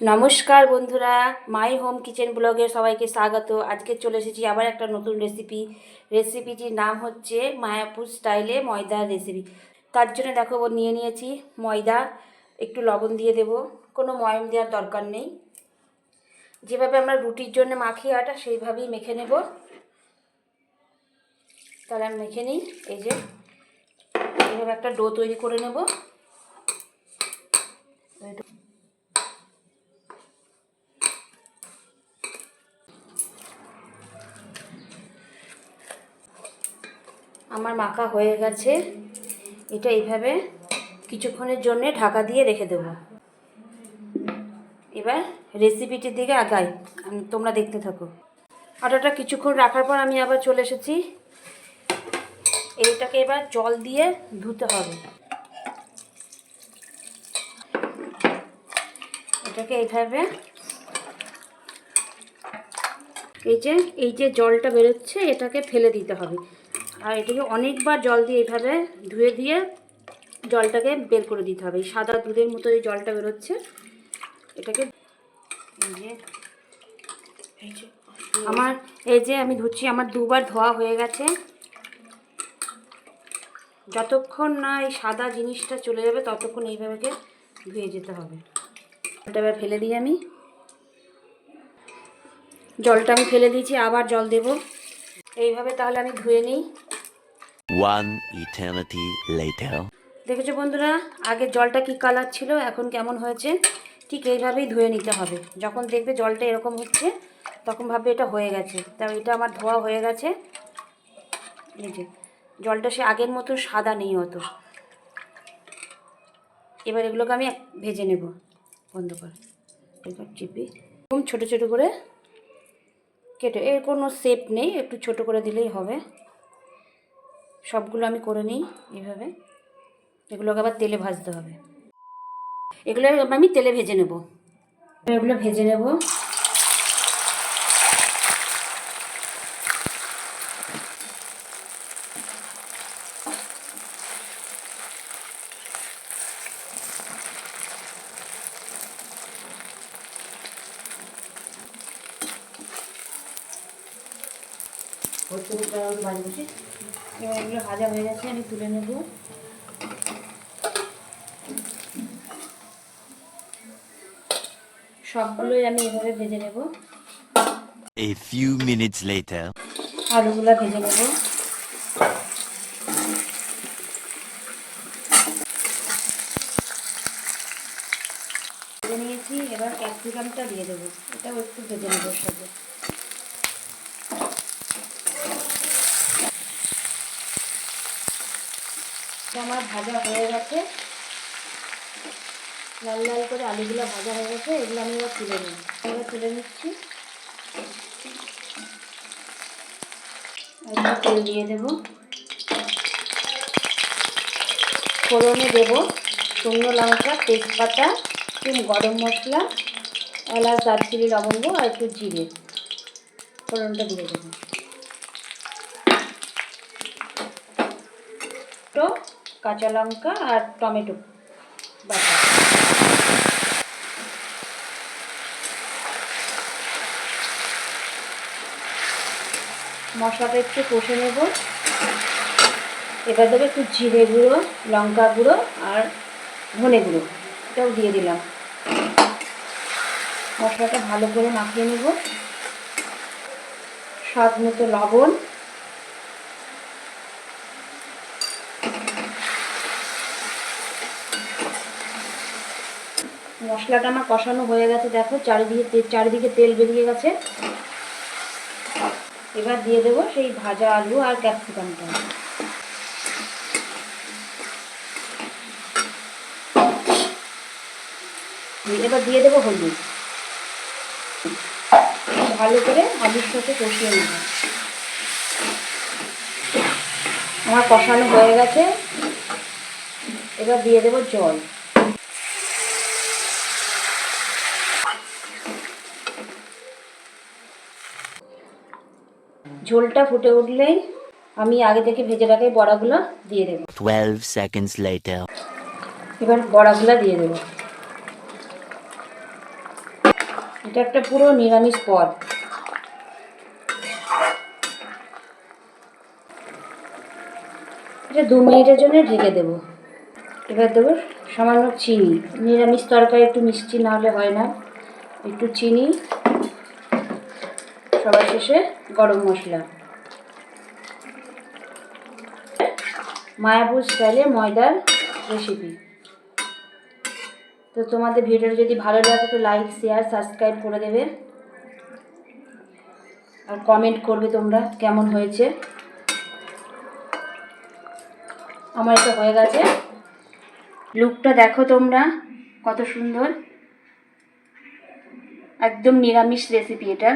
নমস্কার বন্ধুরা my home kitchen ব্লগে সবাইকে স্বাগত। আজকে চলে এসেছি আবার একটা নতুন রেসিপি রেসিপিটির নাম হচ্ছে মায়াপুর স্টাইলে ময়দার রেসিপি তার জন্য দেখো, নিয়ে নিয়েছি ময়দা, একটু লবণ দিয়ে দেব। কোনো ময়ম দেওয়ার দরকার নেই। যেভাবে আমরা রুটির জন্য মাখি আটা, সেইভাবেই মেখে নেব। তাহলে আমি মেখে নিই। এই যে, এইভাবে একটা ডো তৈরি করে নেব। আমার মাখা হয়ে গেছে। এটা এইভাবে কিছুক্ষণের জন্য ঢাকা দিয়ে রেখে দেব। এবার রেসিপিটির দিকে আগাই। তোমরা দেখতে থাকো। আটাটা কিছুক্ষণ রাখার পর আমি আবার চলে এসেছি। এইটাকে এবার জল দিয়ে ধুতে হবে। এটাকে এইভাবে এই যে এই যে জলটা বেরোচ্ছে, এটাকে ফেলে দিতে হবে। আর এটাকে অনেকবার জল দিয়ে এইভাবে ধুয়ে দিয়ে জলটাকে বের করে দিতে হবে। সাদা দুধের মতো এই জলটা বেরোচ্ছে, এটাকে আমার এই যে আমি ধুচ্ছি, আমার দুবার ধোয়া হয়ে গেছে। যতক্ষণ না এই সাদা জিনিসটা চলে যাবে, ততক্ষণ এইভাবে ধুয়ে যেতে হবে। জলটা এবার ফেলে দিই আমি। জলটা আমি ফেলে দিয়েছি, আবার জল দেব। এইভাবে তাহলে আমি ধুয়ে নিই। One eternity later. দেখেছ বন্ধুরা, আগে জলটা কি কালার ছিল, এখন কেমন হয়েছে? ঠিক এইভাবেই ধুয়ে নিতে হবে। যখন দেখবে জলটা এরকম হচ্ছে, তখন ভাববে এটা হয়ে গেছে। তা এটা আমার ধোয়া হয়ে গেছে। এই যে, জলটা সে আগের মতো সাদা নেই অত। এবার এগুলোকে আমি ভেজে নেব। বন্ধ করে। এবার চিপি এরকম ছোটো ছোটো করে কেটে এর কোনো শেপ নেই, একটু ছোট করে দিলেই হবে। সবগুলো আমি করে নিই এইভাবে। এগুলোকে আবার তেলে ভাজতে হবে। এগুলো আমি তেলে ভেজে নেব। এগুলো ভেজে নেব। ভাজবো এবার এগুলো ভাজা হয়ে গেছে আমি তুলে নেব। সবগুলোই আমি এভাবে ভেজে নেব। A few minutes later. আলুগুলো ভেজে নেব। ভেজে নিয়েছি এবার ক্যাপসিকামটা দিয়ে দেবো। এটাও একটু ভেজে নেব সাথে। আমার ভাজা হয়ে গেছে। লাল লাল করে আলুগুলো ভাজা হয়ে গেছে, এগুলো আমি এবার তুলে নিই। এবার তুলে নিচ্ছি। তেল দিয়ে দেব। ফোড়নে দেব শুকনো লঙ্কা, তেজপাতা, একটু গরম মশলা, এলাচ, দারচিনি, লবঙ্গ আর একটু জিরে। ফোড়নটা দিয়ে দেবো। তো কাঁচা লঙ্কা আর টমেটো বাটা। মশলাটা একটু কষে নেব। এবার দেবো একটু জিরে গুঁড়ো, লঙ্কা গুঁড়ো আর ধনে গুঁড়ো, এটাও দিয়ে দিলাম। মশলাটা ভালো করে মাখিয়ে নেব। স্বাদ মতো লবণ মশলাটা আমার কষানো হয়ে গেছে, দেখো, চারিদিকে চারিদিকে তেল বেরিয়ে গেছে। এবার দিয়ে দেবো সেই ভাজা আলু আর ক্যাপসিকামটা। এবার দিয়ে দেবো হলুদ। ভালো করে আলুর সাথে কষিয়ে নেব। আমার কষানো হয়ে গেছে। এবার দিয়ে দেবো জল। ঝোলটা ফুটে উঠলেই আমি আগে থেকে ভেজে রাখা বড়াগুলো দিয়ে দেবো। 12 seconds later. এবার বড়াগুলো দিয়ে দেবো। এটা একটা পুরো নিরামিষ পদ। এটা দু মিনিটের জন্য ঢেকে দেবো। এবার দেবো সামান্য চিনি। নিরামিষ তরকারি একটু মিষ্টি না হলে হয় না। একটু চিনি। সবার শেষে গরম মশলা। মায়াপুর স্টাইলে ময়দার রেসিপি তো তোমাদের ভিডিওটা যদি ভালো লাগে তো লাইক শেয়ার সাবস্ক্রাইব করে দেবে। আর কমেন্ট করবে তোমরা কেমন হয়েছে। আমার এটা হয়ে গেছে। লুকটা দেখো তোমরা, কত সুন্দর। একদম নিরামিষ রেসিপি এটা।